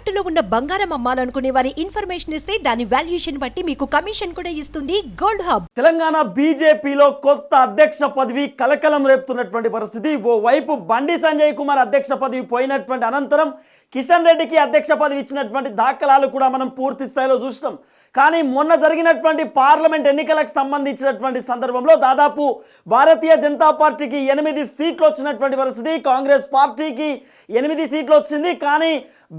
తాకట్టులో ఉన్న బంగారం అమ్మాలనుకునే వారి ఇన్ఫర్మేషన్ ఇస్తే దాని వాల్యుయేషన్ బట్టి మీకు కమిషన్ కూడా ఇస్తుంది. Gold hub. తెలంగాణ బీజేపీలో కొత్త అధ్యక్ష పదవి కలకలం రేపుతున్నటువంటి పరిస్థితి. ఓ వైపు బండి సంజయ్ కుమార్ అధ్యక్ష పదవి పోయినటువంటి అనంతరం కిషన్ రెడ్డికి అధ్యక్ష పదవి ఇచ్చినటువంటి దాఖలాలు కూడా మనం పూర్తి స్థాయిలో చూసినాం. కానీ మొన్న జరిగినటువంటి పార్లమెంట్ ఎన్నికలకు సంబంధించినటువంటి సందర్భంలో దాదాపు భారతీయ జనతా పార్టీకి ఎనిమిది సీట్లు వచ్చినటువంటి పరిస్థితి కాంగ్రెస్ పార్టీకి ఎనిమిది సీట్లు వచ్చింది కానీ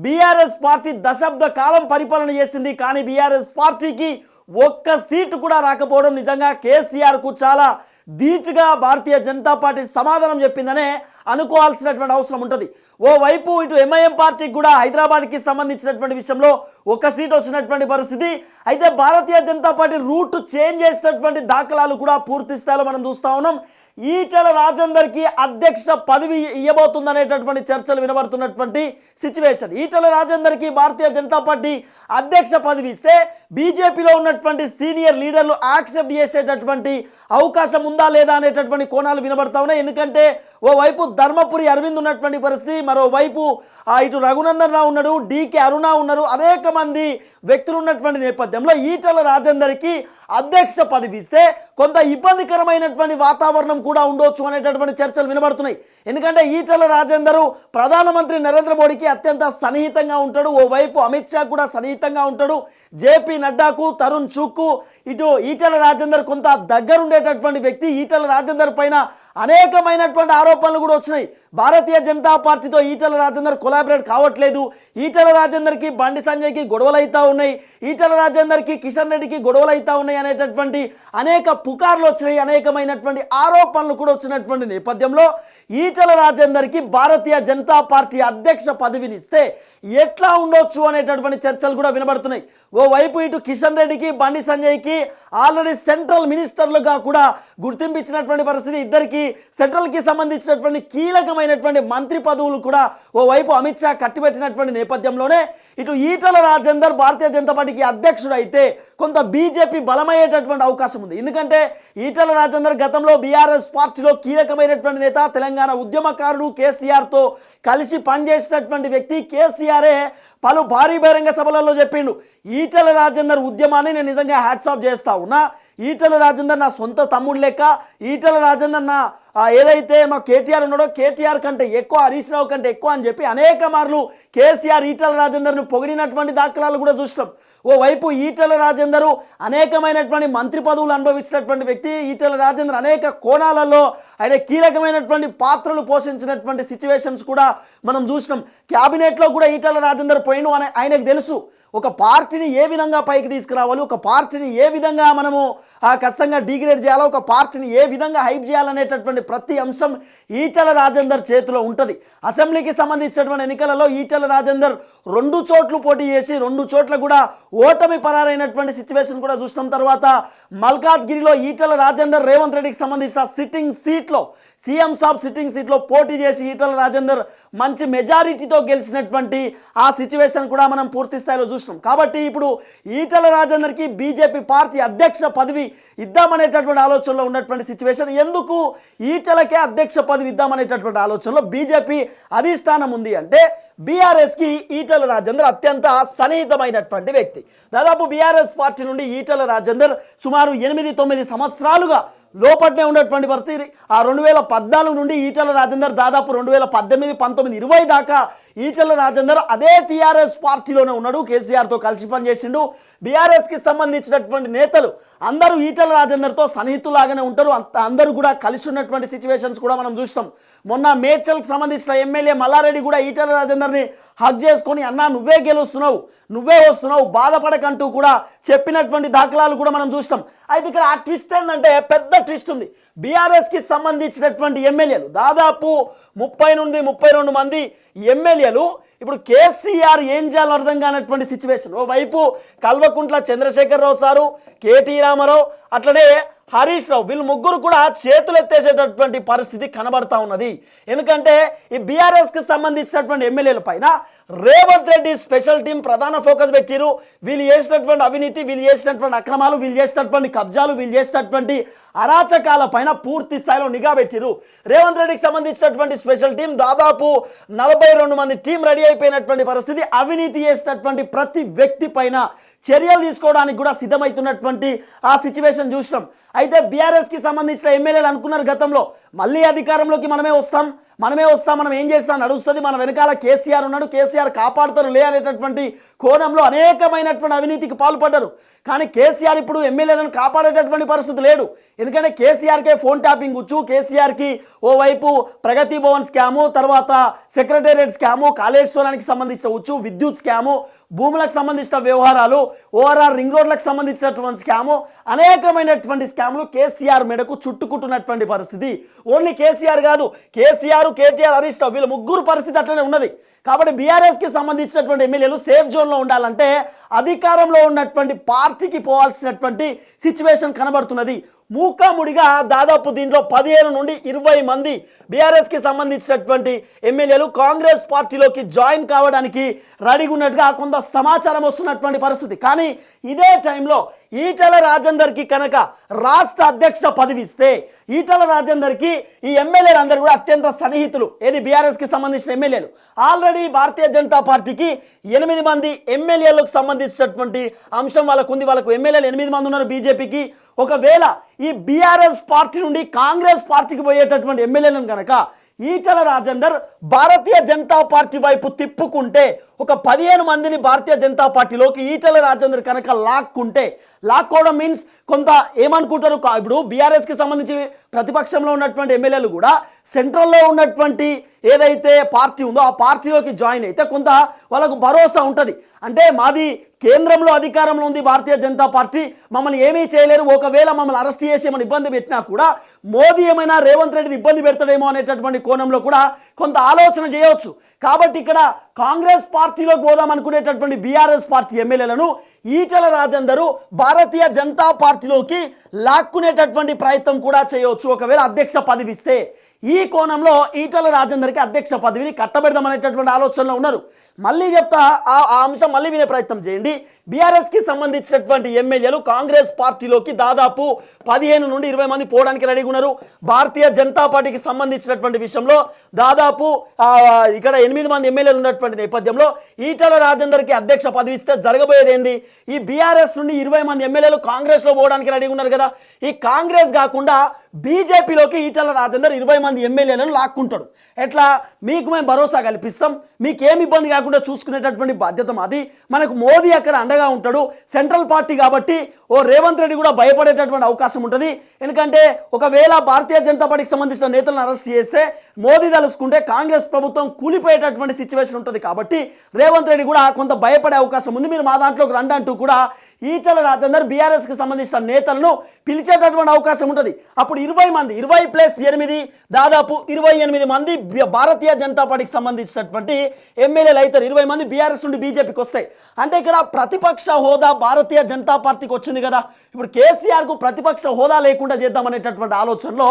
బీఆర్ఎస్ పార్టీ దశాబ్ద కాలం పరిపాలన చేసింది కానీ బీఆర్ఎస్ పార్టీకి ఒక్క సీటు కూడా రాకపోవడం నిజంగా కేసీఆర్కు చాలా ధీటుగా భారతీయ జనతా పార్టీ సమాధానం చెప్పిందనే అనుకోవాల్సినటువంటి అవసరం ఉంటుంది. ఓవైపు ఇటు ఎంఐఎం పార్టీకి కూడా హైదరాబాద్కి సంబంధించినటువంటి విషయంలో ఒక సీట్ వచ్చినటువంటి పరిస్థితి. అయితే భారతీయ జనతా పార్టీ రూట్ చేంజ్ చేసినటువంటి దాఖలాలు కూడా పూర్తి స్థాయిలో మనం చూస్తూ ఉన్నాం. ఈటల రాజేందర్కి అధ్యక్ష పదవి ఇవ్వబోతుందనేటటువంటి చర్చలు వినబడుతున్నటువంటి సిచ్యువేషన్. ఈటల రాజేందర్కి భారతీయ జనతా పార్టీ అధ్యక్ష పదవి ఇస్తే బీజేపీలో ఉన్నటువంటి సీనియర్ లీడర్లు యాక్సెప్ట్ చేసేటటువంటి అవకాశం ఉందా లేదా అనేటటువంటి కోణాలు వినబడతా ఉన్నాయి. ఎందుకంటే ఓవైపు ధర్మపురి అరవింద్ ఉన్నటువంటి పరిస్థితి మరోవైపు ఇటు రఘునందన్ రావు ఉన్నాడు డీకే అరుణ ఉన్నారు. అనేక మంది వ్యక్తులు ఉన్నటువంటి నేపథ్యంలో ఈటల రాజేందర్కి అధ్యక్ష పదవి ఇస్తే కొంత ఇబ్బందికరమైనటువంటి వాతావరణం కూడా ఉండొచ్చు అనేటటువంటి చర్చలు వినబడుతున్నాయి. ఎందుకంటే ఈటల రాజేందరు ప్రధానమంత్రి నరేంద్ర మోడీకి అత్యంత సన్నిహితంగా ఉంటాడు. ఓవైపు అమిత్ షా కూడా సన్నిహితంగా ఉంటాడు. జేపీ నడ్డాకు తరుణ్ చుక్కు ఇటు ఈటల రాజేందర్ కొంత దగ్గరుండేటటువంటి వ్యక్తి ఈటల రాజేందర్ పైన అనేకమైనటువంటి ఆరోపణలు కూడా వచ్చినాయి. భారతీయ జనతా పార్టీతో ఈటల రాజేందర్ కొలాబరేట్ కావట్లేదు. ఈటల రాజేందర్కి బండి సంజయ్కి గొడవలు అవుతూ ఉన్నాయి. ఈటల రాజేందర్కి కిషన్ రెడ్డికి గొడవలు అవుతూ ఉన్నాయి అనేటటువంటి అనేక పుకార్లు వచ్చినాయి. అనేకమైనటువంటి ఆరోపణలు కూడా వచ్చినటువంటి నేపథ్యంలో ఈటల రాజేందర్కి భారతీయ జనతా పార్టీ అధ్యక్ష పదవిని ఇస్తే ఎట్లా ఉండొచ్చు అనేటటువంటి చర్చలు కూడా వినబడుతున్నాయి. ఓవైపు ఇటు కిషన్ రెడ్డికి బండి సంజయ్కి ఆల్రెడీ సెంట్రల్ మినిస్టర్లుగా కూడా గుర్తింపించినటువంటి పరిస్థితి ఇద్దరికి సెంట్రల్కి సంబంధించినటువంటి కీలకమైనటువంటి మంత్రి పదవులు కూడా ఓవైపు అమిత్ షా కట్టిపెట్టినటువంటి నేపథ్యంలోనే ఇటు ఈటల రాజేందర్ భారతీయ జనతా పార్టీకి అధ్యక్షుడు అయితే కొంత బీజేపీ బలమయ్యేటటువంటి అవకాశం ఉంది. ఎందుకంటే ఈటల రాజేందర్ గతంలో బీఆర్ఎస్ పార్టీలో కీలకమైనటువంటి నేత తెలంగాణ ఉద్యమకారుడు కేసీఆర్తో కలిసి పనిచేసినటువంటి వ్యక్తి కేసీఆరే పలు భారీ బహిరంగ సభలలో చెప్పిండు. ఈటల రాజేందర్ ఉద్యమాన్ని నేను నిజంగా హ్యాట్సాప్ చేస్తా ఉన్నా. ఈటల రాజేందర్ నా సొంత తమ్ముడు లెక్క ఈటల రాజేందర్ నా ఏదైతే మా కేటీఆర్ ఉన్నాడో కేటీఆర్ కంటే ఎక్కువ హరీష్ రావు కంటే ఎక్కువ అని చెప్పి అనేక మార్లు కేసీఆర్ ఈటల రాజేందర్ను పొగిడినటువంటి దాఖలాలు కూడా చూసినాం. ఓ వైపు ఈటల రాజేందరు అనేకమైనటువంటి మంత్రి పదవులు అనుభవించినటువంటి వ్యక్తి ఈటల రాజేందర్ అనేక కోణాలలో ఆయన కీలకమైనటువంటి పాత్రలు పోషించినటువంటి సిచ్యువేషన్స్ కూడా మనం చూసినాం. క్యాబినెట్లో కూడా ఈటల రాజేందర్ పోయిన అని ఆయనకు తెలుసు. ఒక పార్టీని ఏ విధంగా పైకి తీసుకురావాలి ఒక పార్టీని ఏ విధంగా మనము ఆ, డిగ్రేడ్ చేయాలో ఒక పార్టీని ఏ విధంగా హైప్ చేయాలనేటటువంటి ప్రతి అంశం ఈటల రాజేందర్ చేతిలో ఉంటుంది. అసెంబ్లీకి సంబంధించినటువంటి ఎన్నికలలో ఈటల రాజేందర్ రెండు చోట్లు పోటీ చేసి రెండు చోట్ల కూడా ఓటమి పరారైనటువంటి సిచ్యువేషన్ కూడా చూసిన. తర్వాత మల్కాజ్గిరిలో ఈటల రాజేందర్ రేవంత్ రెడ్డికి సంబంధించిన సిట్టింగ్ సీట్లో సీఎం సాబ్ సిట్టింగ్ సీట్లో పోటీ చేసి ఈటల రాజేందర్ మంచి మెజారిటీతో గెలిచినటువంటి ఆ సిచ్యువేషన్ కూడా మనం పూర్తి స్థాయిలో చూసినాం. కాబట్టి ఇప్పుడు ఈటల రాజేందర్కి బీజేపీ పార్టీ అధ్యక్ష పదవి ఇద్దామనేటటువంటి ఆలోచనలో ఉన్నటువంటి సిచ్యువేషన్. ఎందుకు ఈటలకే అధ్యక్ష పదవి ఇద్దామనేటటువంటి ఆలోచనలో బీజేపీ అధిష్టానం ఉంది అంటే బీఆర్ఎస్కి ఈటల రాజేందర్ అత్యంత సన్నిహితమైనటువంటి వ్యక్తి. దాదాపు బీఆర్ఎస్ పార్టీ నుండి ఈటల రాజేందర్ సుమారు ఎనిమిది తొమ్మిది సంవత్సరాలుగా లోపట్నే ఉన్నటువంటి పరిస్థితి. ఆ రెండు వేల పద్నాలుగు నుండి ఈటల రాజేందర్ దాదాపు రెండు వేల పద్దెనిమిది పంతొమ్మిది ఇరవై దాకా ఈటల రాజేందర్ అదే టీఆర్ఎస్ పార్టీలోనే ఉన్నాడు కేసీఆర్తో కలిసి పనిచేసిండు. బీఆర్ఎస్కి సంబంధించినటువంటి నేతలు అందరూ ఈటల రాజేందర్తో సన్నిహితులాగానే ఉంటారు. అంత అందరూ కూడా కలిసి ఉన్నటువంటి సిచ్యువేషన్స్ కూడా మనం చూస్తాం మొన్న మేడ్చల్కి సంబంధించిన ఎమ్మెల్యే మల్లారెడ్డి కూడా ఈటల రాజేందర్ని హక్ చేసుకొని అన్నా నువ్వే గెలుస్తున్నావు నువ్వే వస్తున్నావు బాధపడకంటూ కూడా చెప్పినటువంటి దాఖలాలు కూడా మనం చూస్తాం అయితే ఇక్కడ ఆ ట్విస్ట్ ఏంటంటే పెద్ద ట్విస్ట్ ఉంది. బీఆర్ఎస్కి సంబంధించినటువంటి ఎమ్మెల్యేలు. దాదాపు ముప్పై నుండి ముప్పై రెండు మంది ఎమ్మెల్యేలు. ఇప్పుడు కేసీఆర్ ఏం చేయాలో అర్థం కానటువంటి సిచ్యువేషన్ ఓవైపు కల్వకుంట్ల చంద్రశేఖరరావు సారు కేటీ రామారావు అట్లనే హరీష్ రావు వీళ్ళు ముగ్గురు కూడా చేతులు ఎత్తేసేటటువంటి పరిస్థితి కనబడతా ఉన్నది. ఎందుకంటే ఈ బీఆర్ఎస్కి సంబంధించినటువంటి ఎమ్మెల్యేల పైన రేవంత్ రెడ్డి స్పెషల్ టీం ప్రధాన ఫోకస్ పెట్టిరు. వీళ్ళు చేసినటువంటి అవినీతి వీళ్ళు చేసినటువంటి అక్రమాలు వీళ్ళు చేసినటువంటి కబ్జాలు వీళ్ళు చేసినటువంటి అరాచకాల పైన పూర్తి స్థాయిలో నిఘా పెట్టిరు. రేవంత్ రెడ్డికి సంబంధించినటువంటి స్పెషల్ టీం దాదాపు నలభై రెండు మంది టీం రెడీ అయిపోయినటువంటి పరిస్థితి. అవినీతి చేసినటువంటి ప్రతి వ్యక్తి పైన చర్యలు తీసుకోవడానికి కూడా సిద్ధమవుతున్నటువంటి ఆ సిచ్యువేషన్ చూసినాం. అయితే బీఆర్ఎస్కి సంబంధించిన ఎమ్మెల్యేలు అనుకున్నారు గతంలో. మళ్ళీ అధికారంలోకి మనమే వస్తాం. మనమే వస్తాం మనం ఏం చేస్తాం నడుస్తుంది. మన వెనకాల కేసీఆర్ ఉన్నాడు. కేసీఆర్ కాపాడుతారు లే అనేటటువంటి కోణంలో అనేకమైనటువంటి అవినీతికి పాల్పడ్డారు. కానీ కేసీఆర్ ఇప్పుడు ఎమ్మెల్యేలను కాపాడేటటువంటి పరిస్థితి లేడు ఎందుకంటే కేసీఆర్కే ఫోన్ ట్యాపింగ్ వచ్చు. కేసీఆర్కి ఓవైపు ప్రగతి భవన్ స్కాము తర్వాత సెక్రటేరియట్ స్కాము కాళేశ్వరానికి సంబంధించిన వచ్చు విద్యుత్ స్కాము భూములకు సంబంధించిన వ్యవహారాలు ఓఆర్ఆర్ రింగ్ రోడ్లకు సంబంధించినటువంటి స్కాము అనేకమైనటువంటి స్కాములు కేసీఆర్ మెడకు చుట్టుకుంటున్నటువంటి పరిస్థితి. ఓన్లీ కేసీఆర్ కాదు కేసీఆర్ కేటీఆర్ హరీష్ రావు వీళ్ళ ముగ్గురు పరిస్థితి అట్లనే ఉన్నది. కాబట్టి బీఆర్ఎస్కి సంబంధించినటువంటి ఎమ్మెల్యేలు సేఫ్ జోన్లో ఉండాలంటే అధికారంలో ఉన్నటువంటి పార్టీకి పోవాల్సినటువంటి సిచ్యువేషన్ కనబడుతున్నది. మూకాముడిగా దాదాపు దీంట్లో పదిహేను నుండి ఇరవై మంది బీఆర్ఎస్కి సంబంధించినటువంటి ఎమ్మెల్యేలు కాంగ్రెస్ పార్టీలోకి జాయిన్ కావడానికి రెడీగా ఉన్నట్టుగా కొంత సమాచారం వస్తున్నటువంటి పరిస్థితి. కానీ ఇదే టైంలో ఈటల రాజేందర్కి కనుక రాష్ట్ర అధ్యక్ష పదవిస్తే ఈటల రాజేందర్కి ఈ ఎమ్మెల్యేలు అందరూ కూడా అత్యంత సన్నిహితులు. ఏది బీఆర్ఎస్కి సంబంధించిన ఎమ్మెల్యేలు. ఆల్రెడీ భారతీయ జనతా పార్టీకి ఎనిమిది మంది ఎమ్మెల్యేలకు సంబంధించినటువంటి అంశం వాళ్ళకు ఉంది. వాళ్ళకు ఎమ్మెల్యేలు ఎనిమిది మంది ఉన్నారు బీజేపీకి. ఒకవేళ ఈ బీఆర్ఎస్ పార్టీ నుండి కాంగ్రెస్ పార్టీకి పోయేటటువంటి ఎమ్మెల్యేలను కనుక ఈటల రాజేందర్ భారతీయ జనతా పార్టీ వైపు తిప్పుకుంటే ఒక పదిహేను మందిని భారతీయ జనతా పార్టీలోకి ఈటల రాజేందర్ కనుక లాక్కుంటే లాక్కోవడం మీన్స్ కొంత ఏమనుకుంటారు? కా- ఇప్పుడు బీఆర్ఎస్కి సంబంధించి ప్రతిపక్షంలో ఉన్నటువంటి ఎమ్మెల్యేలు కూడా సెంట్రల్లో ఉన్నటువంటి ఏదైతే పార్టీ ఉందో ఆ పార్టీలోకి జాయిన్ అయితే కొంత వాళ్ళకు భరోసా ఉంటుంది. అంటే మాది కేంద్రంలో అధికారంలో ఉంది భారతీయ జనతా పార్టీ. మమ్మల్ని ఏమీ చేయలేరు. ఒకవేళ మమ్మల్ని అరెస్ట్ చేసి ఏమైనా ఇబ్బంది పెట్టినా కూడా మోదీ ఏమైనా రేవంత్ రెడ్డిని ఇబ్బంది పెడతాడేమో అనేటటువంటి కోణంలో కూడా కొంత ఆలోచన చేయవచ్చు. కాబట్టి ఇక్కడ కాంగ్రెస్ పార్టీలోకి పోదాం అనుకునేటటువంటి బీఆర్ఎస్ పార్టీ ఎమ్మెల్యేలను ఈటల రాజందరూ భారతీయ జనతా పార్టీలోకి లాక్కునేటటువంటి ప్రయత్నం కూడా చేయవచ్చు. ఒకవేళ అధ్యక్ష పదవి ఇస్తే ఈ కోణంలో ఈటల రాజేందర్కి అధ్యక్ష పదవిని కట్టబెడదామనేటటువంటి ఆలోచనలో ఉన్నారు. మళ్ళీ చెప్తా ఆ అంశం మళ్ళీ వినే ప్రయత్నం చేయండి. బీఆర్ఎస్కి సంబంధించినటువంటి ఎమ్మెల్యేలు కాంగ్రెస్ పార్టీలోకి దాదాపు పదిహేను నుండి ఇరవై మంది పోవడానికి రెడీగా ఉన్నారు. భారతీయ జనతా పార్టీకి సంబంధించినటువంటి విషయంలో దాదాపు ఇక్కడ ఎనిమిది మంది ఎమ్మెల్యేలు ఉన్నటువంటి నేపథ్యంలో ఈటల రాజేందర్కి అధ్యక్ష పదవి ఇస్తే జరగబోయేది ఏంది? ఈ బీఆర్ఎస్ నుండి ఇరవై మంది ఎమ్మెల్యేలు కాంగ్రెస్లో పోవడానికి రెడీగా ఉన్నారు కదా. ఈ కాంగ్రెస్ కాకుండా బీజేపీలోకి ఈటల రాజేందర్ ఇరవై మంది ఎమ్మెల్యేలను లాక్కుంటాడు. ఎట్లా? మీకు మేము భరోసా కల్పిస్తాం. మీకు ఏమి ఇబ్బంది కాకుండా చూసుకునేటటువంటి బాధ్యత మాది. మనకు మోదీ అక్కడ అండగా ఉంటాడు. సెంట్రల్ పార్టీ కాబట్టి ఓ రేవంత్ రెడ్డి కూడా భయపడేటటువంటి అవకాశం ఉంటుంది. ఎందుకంటే ఒకవేళ భారతీయ జనతా పార్టీకి సంబంధించిన నేతలను అరెస్ట్ చేస్తే మోదీ తలుసుకుంటే కాంగ్రెస్ ప్రభుత్వం అయ్యేటటువంటి సిచ్యువేషన్ ఉంటుంది కాబట్టి రేవంత్ రెడ్డి కూడా కొంత భయపడే అవకాశం ఉంది. మీరు మా దాంట్లోకి రండి అంటూ కూడా ఈటల రాజేందర్ బీఆర్ఎస్కి సంబంధించిన నేతలను పిలిచేటటువంటి అవకాశం ఉంటుంది. అప్పుడు ఇరవై మంది ఇరవై ప్లస్ ఎనిమిది దాదాపు ఇరవై ఎనిమిది మంది భారతీయ జనతా పార్టీకి సంబంధించినటువంటి ఎమ్మెల్యేలు అవుతారు. ఇరవై మంది బీఆర్ఎస్ నుండి బీజేపీకి వస్తాయి. అంటే ఇక్కడ ప్రతిపక్ష హోదా భారతీయ జనతా పార్టీకి వచ్చింది కదా. ఇప్పుడు కేసీఆర్కు ప్రతిపక్ష హోదా లేకుండా చేద్దామనేటటువంటి ఆలోచనలో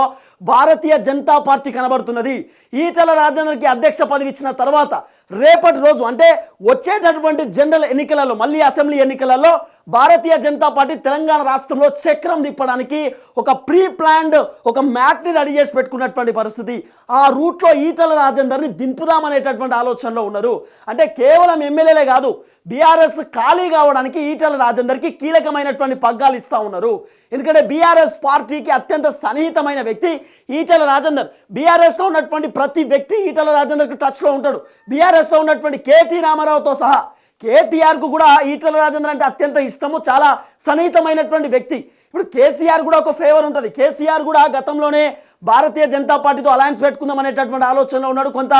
భారతీయ జనతా పార్టీ కనబడుతున్నది. ఈటల రాజేందర్కి అధ్యక్ష పదవి ఇచ్చిన తర్వాత రేపటి రోజు అంటే వచ్చేటటువంటి జనరల్ ఎన్నికలలో మళ్ళీ అసెంబ్లీ ఎన్నికలలో భారతీయ జనతా పార్టీ తెలంగాణ రాష్ట్రంలో చక్రం తిప్పడానికి ఒక ప్రీ ప్లాన్డ్ ఒక మ్యాట్ని రెడీ చేసి పెట్టుకున్నటువంటి పరిస్థితి. ఆ రూట్లో ఈటల రాజేందర్ని దింపుదామనేటటువంటి ఆలోచనలో ఉన్నారు. అంటే కేవలం ఎమ్మెల్యేలే కాదు బీఆర్ఎస్ ఖాళీ కావడానికి ఈటల రాజేందర్కి కీలకమైనటువంటి పగ్గాలు ఇస్తా ఉన్నారు. ఎందుకంటే బీఆర్ఎస్ పార్టీకి అత్యంత సన్నిహితమైన వ్యక్తి ఈటల రాజేందర్. బీఆర్ఎస్లో ఉన్నటువంటి ప్రతి వ్యక్తి ఈటల రాజేందర్కి టచ్లో ఉంటాడు. బీఆర్ఎస్లో ఉన్నటువంటి కేటీ రామారావుతో సహా కేటీఆర్కు కూడా ఈటల రాజేందర్ అంటే అత్యంత ఇష్టము చాలా సన్నిహితమైనటువంటి వ్యక్తి. ఇప్పుడు కేసీఆర్ కూడా ఒక ఫేవర్ ఉంటుంది. కేసీఆర్ కూడా గతంలోనే భారతీయ జనతా పార్టీతో అలయన్స్ పెట్టుకుందాం అనేటటువంటి ఆలోచనలో ఉన్నాడు. కొంత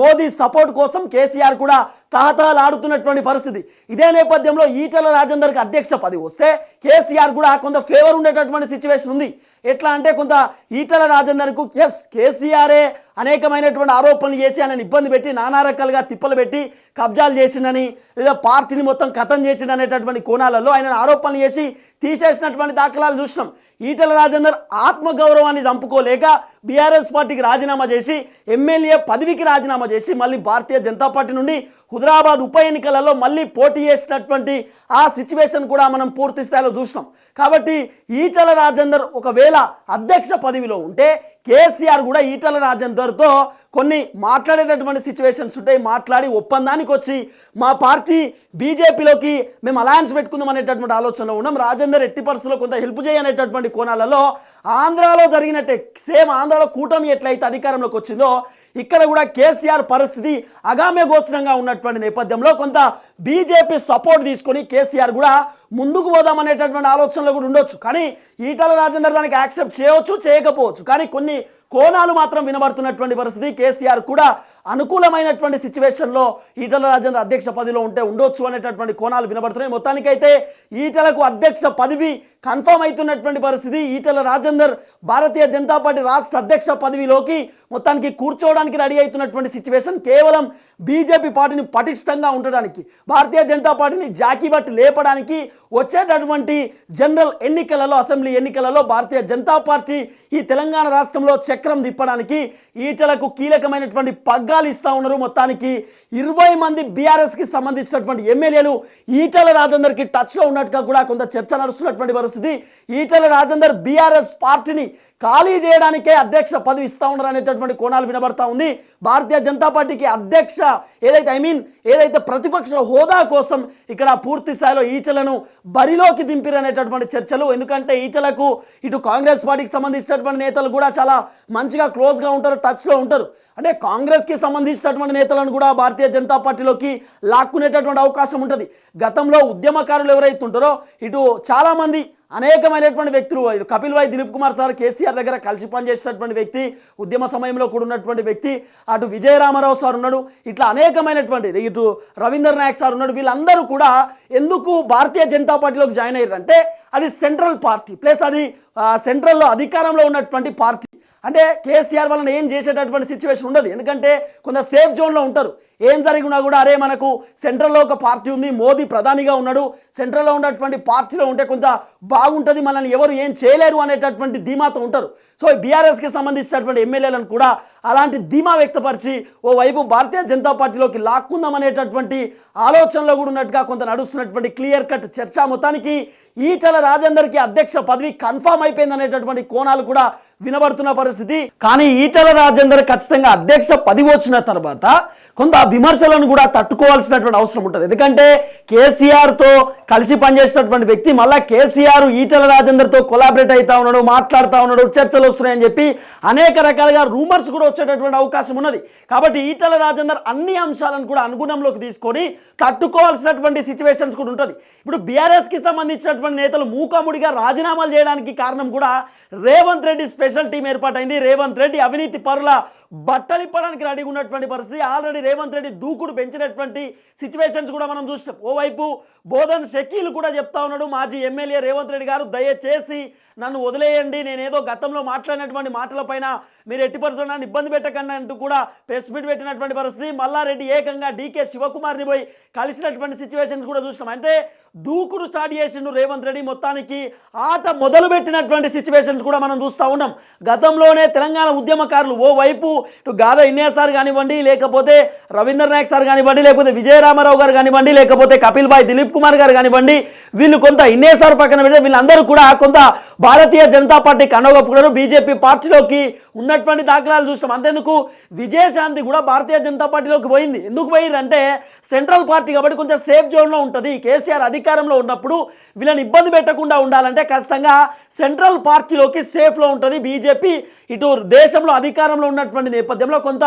మోదీ సపోర్ట్ కోసం కేసీఆర్ కూడా తహతహలాడుతున్నటువంటి పరిస్థితి. ఇదే నేపథ్యంలో ఈటల రాజేందర్కి అధ్యక్ష పదవి వస్తే కేసీఆర్ కూడా కొంత ఫేవర్ ఉండేటటువంటి సిచ్యువేషన్ ఉంది. ఎట్లా అంటే కొంత ఈటల రాజేందర్కు ఎస్ కేసీఆరే అనేకమైనటువంటి ఆరోపణలు చేసి ఆయన ఇబ్బంది పెట్టి నానా రకాలుగా తిప్పలు పెట్టి కబ్జాలు చేసిండని లేదా పార్టీని మొత్తం కథం చేసిండు అనేటటువంటి కోణాలలో ఆయన ఆరోపణలు చేసి తీసేసినటువంటి దాఖలాలు చూసినాం. ఈటల రాజేందర్ ఆత్మగౌరవాన్ని చంపుకోలేక లేక బీఆర్ఎస్ పార్టీకి రాజీనామా చేసి ఎమ్మెల్యే పదవికి రాజీనామా చేసి మళ్ళీ భారతీయ జనతా పార్టీ నుండి హుదరాబాద్ ఉప ఎన్నికలలో మళ్ళీ పోటీ చేసినటువంటి ఆ సిచ్యువేషన్ కూడా మనం పూర్తి స్థాయిలో చూసినాం. కాబట్టి ఈటల రాజేందర్ ఒకవేళ అధ్యక్ష పదవిలో ఉంటే కేసీఆర్ కూడా ఈటల రాజేందర్తో కొన్ని మాట్లాడేటటువంటి సిచ్యువేషన్స్ ఉంటాయి. మాట్లాడి ఒప్పందానికి వచ్చి మా పార్టీ బీజేపీలోకి మేము అలయన్స్ పెట్టుకుందాం అనేటటువంటి ఆలోచనలో ఉన్నాం. రాజేందర్ ఎట్టి పరిస్థితుల్లో కొంత హెల్ప్ చేయనేటటువంటి కోణాలలో ఆంధ్రాలో జరిగినట్టే సేమ్ ఆంధ్రాలో కూటమి ఎట్లయితే అధికారంలోకి వచ్చిందో ఇక్కడ కూడా కేసీఆర్ పరిస్థితి అగామ్య గోచరంగా ఉన్నటువంటి నేపథ్యంలో కొంత బీజేపీ సపోర్ట్ తీసుకొని కేసీఆర్ కూడా ముందుకు పోదాం అనేటటువంటి ఆలోచనలో కూడా ఉండొచ్చు. కానీ ఈటల రాజేందర్ దానికి యాక్సెప్ట్ చేయవచ్చు చేయకపోవచ్చు. కానీ కొన్ని కోణాలు మాత్రం వినబడుతున్నటువంటి పరిస్థితి. కేసీఆర్ కూడా అనుకూలమైనటువంటి సిచ్యువేషన్లో ఈటల రాజేందర్ అధ్యక్ష పదవిలో ఉంటే ఉండొచ్చు అనేటటువంటి కోణాలు వినబడుతున్నాయి. మొత్తానికైతే ఈటలకు అధ్యక్ష పదవి కన్ఫర్మ్ అవుతున్నటువంటి పరిస్థితి. ఈటల రాజేందర్ భారతీయ జనతా పార్టీ రాష్ట్ర అధ్యక్ష పదవిలోకి మొత్తానికి కూర్చోవడానికి రెడీ అవుతున్నటువంటి సిచ్యువేషన్ కేవలం బీజేపీ పార్టీని పటిష్టంగా ఉండడానికి భారతీయ జనతా పార్టీని జాకీ బట్టి లేపడానికి వచ్చేటటువంటి జనరల్ ఎన్నికలలో అసెంబ్లీ ఎన్నికలలో భారతీయ జనతా పార్టీ ఈ తెలంగాణ రాష్ట్రంలో చక్రం తిప్పడానికి ఈటలకు కీలకమైనటువంటి పథకాలు ఇస్తూ ఉన్నారు. మొత్తానికి ఇరవై మంది బీఆర్ఎస్కి సంబంధించినటువంటి ఎమ్మెల్యేలు ఈటల రాజేందర్కి టచ్లో ఉన్నట్టుగా కూడా కొంత చర్చ నడుస్తున్నటువంటి పరిస్థితి. ఈటల రాజేందర్ బీఆర్ఎస్ పార్టీని ఖాళీ చేయడానికే అధ్యక్ష పదవి ఇస్తా ఉన్నారు అనేటటువంటి కోణాలు వినబడతా ఉంది. భారతీయ జనతా పార్టీకి అధ్యక్ష ఏదైతే ఐ మీన్ ఏదైతే ప్రతిపక్ష హోదా కోసం ఇక్కడ పూర్తి స్థాయిలో ఈటలను బరిలోకి దింపిరు అనేటటువంటి చర్చలు. ఎందుకంటే ఈటలకు ఇటు కాంగ్రెస్ పార్టీకి సంబంధించినటువంటి నేతలు కూడా చాలా మంచిగా క్లోజ్గా ఉంటారు టచ్లో ఉంటారు. అంటే కాంగ్రెస్కి సంబంధించినటువంటి నేతలను కూడా భారతీయ జనతా పార్టీలోకి లాక్కునేటటువంటి అవకాశం ఉంటుంది. గతంలో ఉద్యమకారులు ఎవరైతే ఉంటారో ఇటు చాలామంది అనేకమైనటువంటి వ్యక్తులు కపిల్ భాయ్ దిలీప్ కుమార్ సార్ కేసీఆర్ దగ్గర కలిసి పనిచేసినటువంటి వ్యక్తి ఉద్యమ సమయంలో కూడా ఉన్నటువంటి వ్యక్తి అటు విజయరామారావు సార్ ఉన్నాడు ఇట్లా అనేకమైనటువంటి ఇటు రవీంద్ర నాయక్ సార్ ఉన్నాడు వీళ్ళందరూ కూడా ఎందుకు భారతీయ జనతా పార్టీలోకి జాయిన్ అయ్యారు అంటే అది సెంట్రల్ పార్టీ ప్లస్ అది సెంట్రల్లో అధికారంలో ఉన్నటువంటి పార్టీ. అంటే కేసీఆర్ వలన ఏం చేసేటటువంటి సిచ్యువేషన్ ఉండదు. ఎందుకంటే కొంత సేఫ్ జోన్లో ఉంటారు. ఏం జరిగినా కూడా అరే మనకు సెంట్రల్లో ఒక పార్టీ ఉంది మోదీ ప్రధానిగా ఉన్నాడు సెంట్రల్లో ఉన్నటువంటి పార్టీలో ఉంటే కొంత బాగుంటుంది మనల్ని ఎవరు ఏం చేయలేరు అనేటటువంటి ధీమాతో ఉంటారు. సో బీఆర్ఎస్కి సంబంధించినటువంటి ఎమ్మెల్యేలను కూడా అలాంటి ధీమా వ్యక్తపరిచి ఓ వైపు భారతీయ జనతా పార్టీలోకి లాక్కుందాం అనేటటువంటి ఆలోచనలో కూడా ఉన్నట్టుగా కొంత నడుస్తున్నటువంటి క్లియర్ కట్ చర్చ మొత్తానికి ఈటల రాజేందర్కి అధ్యక్ష పదవి కన్ఫామ్ అయిపోయింది అనేటటువంటి కోణాలు కూడా వినబడుతున్న పరిస్థితి. కానీ ఈటల రాజేందర్ ఖచ్చితంగా అధ్యక్ష పదవి వచ్చిన తర్వాత కొంత విమర్శలను కూడా తట్టుకోవాల్సినటువంటి అవసరం ఉంటుంది. ఎందుకంటే కేసీఆర్తో కలిసి పనిచేసినటువంటి వ్యక్తి మళ్ళీ కేసీఆర్ ఈటల రాజేందర్తో కొలాబరేట్ అవుతా ఉన్నాడు మాట్లాడుతూ ఉన్నాడు చర్చలు వస్తున్నాయని చెప్పి అనేక రకాలుగా రూమర్స్ కూడా వచ్చేటటువంటి అవకాశం ఉన్నది. కాబట్టి ఈటల రాజేందర్ అన్ని అంశాలను కూడా అనుగుణంలోకి తీసుకొని తట్టుకోవాల్సినటువంటి సిచ్యువేషన్స్ కూడా ఉంటుంది. ఇప్పుడు బీఆర్ఎస్కి సంబంధించినటువంటి నేతలు మూకాముడిగా రాజీనామాలు చేయడానికి కారణం కూడా రేవంత్ రెడ్డి స్పెషల్ టీం ఏర్పాటైంది. రేవంత్ రెడ్డి అవినీతి పరుల బట్టలిప్పడానికి రెడీగా ఉన్నటువంటి పరిస్థితి. ఆల్రెడీ రేవంత్ రెడ్డి రెడ్డి దూకుడు పెంచినటువంటి సిచ్యువేషన్స్ కూడా మనం చూసినాం. ఓవైపు బోధన్ షకీల్ కూడా చెప్తా ఉన్నాడు మాజీ ఎమ్మెల్యే రేవంత్ రెడ్డి గారు దయచేసి నన్ను వదిలేయండి నేనేదో గతంలో మాట్లాడినటువంటి మాటలపైన మీరు ఎట్టి పరిస్థితుల్లో నన్ను ఇబ్బంది పెట్టకండి అంటూ కూడా ప్రెస్ మీట్ పెట్టినటువంటి పరిస్థితి. మల్లారెడ్డి ఏకంగా డీకే శివకుమార్ని పోయి కలిసినటువంటి సిచ్యువేషన్స్ కూడా చూసినాం. అంటే దూకుడు స్టార్ట్ చేసిండు రేవంత్ రెడ్డి మొత్తానికి ఆట మొదలు పెట్టినటువంటి సిచ్యువేషన్స్ కూడా మనం చూస్తూ ఉన్నాం. గతంలోనే తెలంగాణ ఉద్యమకారులు ఓవైపు ఇటు గాద ఇన్నయ్య కానివ్వండి లేకపోతే రవి రవీంద్ర నాయక్ సార్ కానివ్వండి లేకపోతే విజయరామారావు గారు కానివ్వండి లేకపోతే కపిల్ భాయ్ దిలీప్ కుమార్ గారు కానివ్వండి వీళ్ళు కొంత ఇన్నయ్య సార్ పక్కన పెడితే వీళ్ళందరూ కూడా కొంత భారతీయ జనతా పార్టీ కనగొప్పుకున్నారు బీజేపీ పార్టీలోకి ఉన్నటువంటి దాఖలాలు చూస్తాం అంతేందుకు? విజయశాంతి కూడా భారతీయ జనతా పార్టీలోకి పోయింది. ఎందుకు పోయిందంటే సెంట్రల్ పార్టీ కాబట్టి కొంచెం సేఫ్ జోన్లో ఉంటుంది. కేసీఆర్ అధికారంలో ఉన్నప్పుడు వీళ్ళని ఇబ్బంది పెట్టకుండా ఉండాలంటే ఖచ్చితంగా సెంట్రల్ పార్టీలోకి సేఫ్లో ఉంటుంది. బీజేపీ ఇటు దేశంలో అధికారంలో ఉన్నటువంటి నేపథ్యంలో కొంత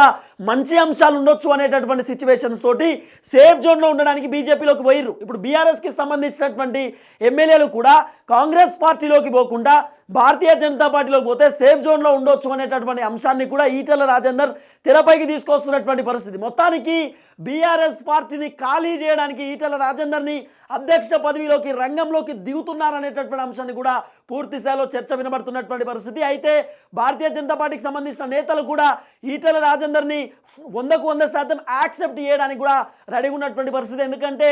మంచి అంశాలు ఉండొచ్చు అనేటటువంటి సిచ్యువేషన్స్ తోటి సేఫ్ జోన్లో ఉండడానికి బీజేపీలోకి పోయిర్రు. ఇప్పుడు బీఆర్ఎస్కి సంబంధించినటువంటి ఎమ్మెల్యేలు కూడా కాంగ్రెస్ పార్టీలోకి పోకుండా భారతీయ జనతా పార్టీలోకి పోతే సేఫ్ జోన్లో ఉండొచ్చు అనేటటువంటి అంశాన్ని కూడా ఈటల రాజేందర్ తెరపైకి తీసుకొస్తున్నటువంటి పరిస్థితి. మొత్తానికి బీఆర్ఎస్ పార్టీని ఖాళీ చేయడానికి ఈటల రాజేందర్ని అధ్యక్ష పదవిలోకి రంగంలోకి దిగుతున్నారనేటటువంటి అంశాన్ని కూడా పూర్తి స్థాయిలో చర్చ వినబడుతున్నటువంటి పరిస్థితి. అయితే భారతీయ జనతా పార్టీకి సంబంధించిన నేతలు కూడా ఈటల రాజేందర్ని వందకు వంద శాతం యాక్సెప్ట్ చేయడానికి కూడా రెడీగా ఉన్నటువంటి పరిస్థితి. ఎందుకంటే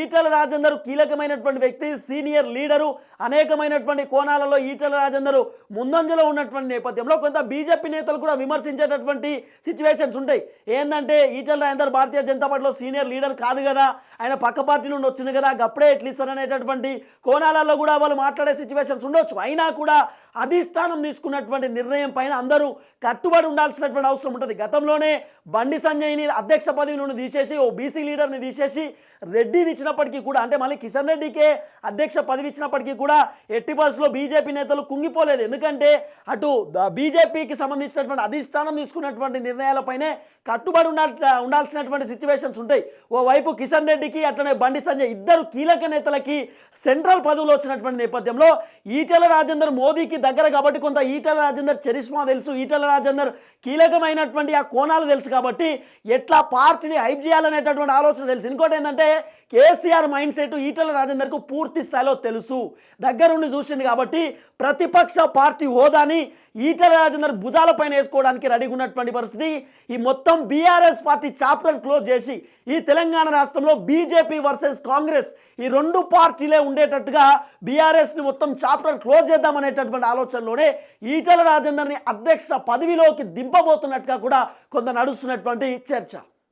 ఈటల రాజేందర్ కీలకమైనటువంటి వ్యక్తి సీనియర్ లీడరు అనేకమైనటువంటి కోణాలలో ఈటల రాజేందర్ ముందంజలో ఉన్నటువంటి నేపథ్యంలో కొంత బీజేపీ నేతలు కూడా విమర్శించేటటువంటి సిచ్యువేషన్స్ ఉంటాయి. ఏంటంటే ఈటల రాజేందర్ భారతీయ జనతా పార్టీలో సీనియర్ లీడర్ కాదు కదా ఆయన పక్క పార్టీ నుండి వచ్చింది కదా గప్పుడే ఎట్లా అనేటటువంటి కోణాలలో కూడా వాళ్ళు మాట్లాడే సిచ్యువేషన్స్ ఉండొచ్చు. అయినా కూడా అధిష్టానం తీసుకున్నటువంటి నిర్ణయం పైన అందరూ కట్టుబడి ఉండాల్సినటువంటి అవసరం ఉంటుంది. గతంలోనే బండి సంజయ్ని అధ్యక్ష పదవి నుండి తీసేసి ఓ బీసీ లీడర్ని తీసేసి రెడ్డిని ఇచ్చినప్పటికీ కూడా అంటే మళ్ళీ కిషన్ రెడ్డికే అధ్యక్ష పదవి ఇచ్చినప్పటికీ కూడా ఎట్టి పరిస్థితుల్లో బీజేపీ నేతలు కుంగిపోలేదు. ఎందుకంటే అటు బీజేపీకి సంబంధించినటువంటి అధిష్టానం తీసుకున్నటువంటి నిర్ణయాలపైనే కట్టుబడి ఉన్న ఉండాల్సినటువంటి సిచ్యువేషన్స్ ఉంటాయి. ఓవైపు కిషన్ రెడ్డికి అట్లనే బండి సంజయ్ ఇద్దరు కీలక నేతలకి సెంట్రల్ పదవులు వచ్చినటువంటి నేపథ్యంలో ఈటెల రాజేందర్ మోదీకి దగ్గర కాబట్టి కొంత ఈటెల రాజేందర్ చరిష్మా తెలుసు. ఈటెల రాజేందర్ కీలకమైనటువంటి ఆ కోణాలు తెలుసు కాబట్టి ఎట్లా పార్టీని హైప్ చేయాలనేటటువంటి ఆలోచన తెలుసు. ఇంకోటి ఏంటంటే కేసీఆర్ మైండ్ సెట్ ఈటెల రాజేందర్కు పూర్తి స్థాయిలో తెలుసు. దగ్గరుండి చూసింది కాబట్టి ప్రతిపక్ష పార్టీ హోదాని ఈటెల రాజేందర్ భుజాల పైన వేసుకోవడానికి రెడీగా ఉన్నటువంటి పరిస్థితి. ఈ మొత్తం బీఆర్ఎస్ పార్టీ చాప్టర్ క్లోజ్ చేసి ఈ తెలంగాణ రాష్ట్రంలో బీజేపీ వర్సెస్ కాంగ్రెస్ ఈ రెండు పార్టీలే ఉండేటట్టుగా బీఆర్ఎస్ని మొత్తం చాప్టర్ క్లోజ్ చేద్దామనేటటువంటి ఆలోచనలోనే ఈటెల రాజేందర్ని అధ్యక్ష పదవిలోకి దింపబోతున్నట్టుగా కూడా కొంత నడుస్తున్నటువంటి చర్చ.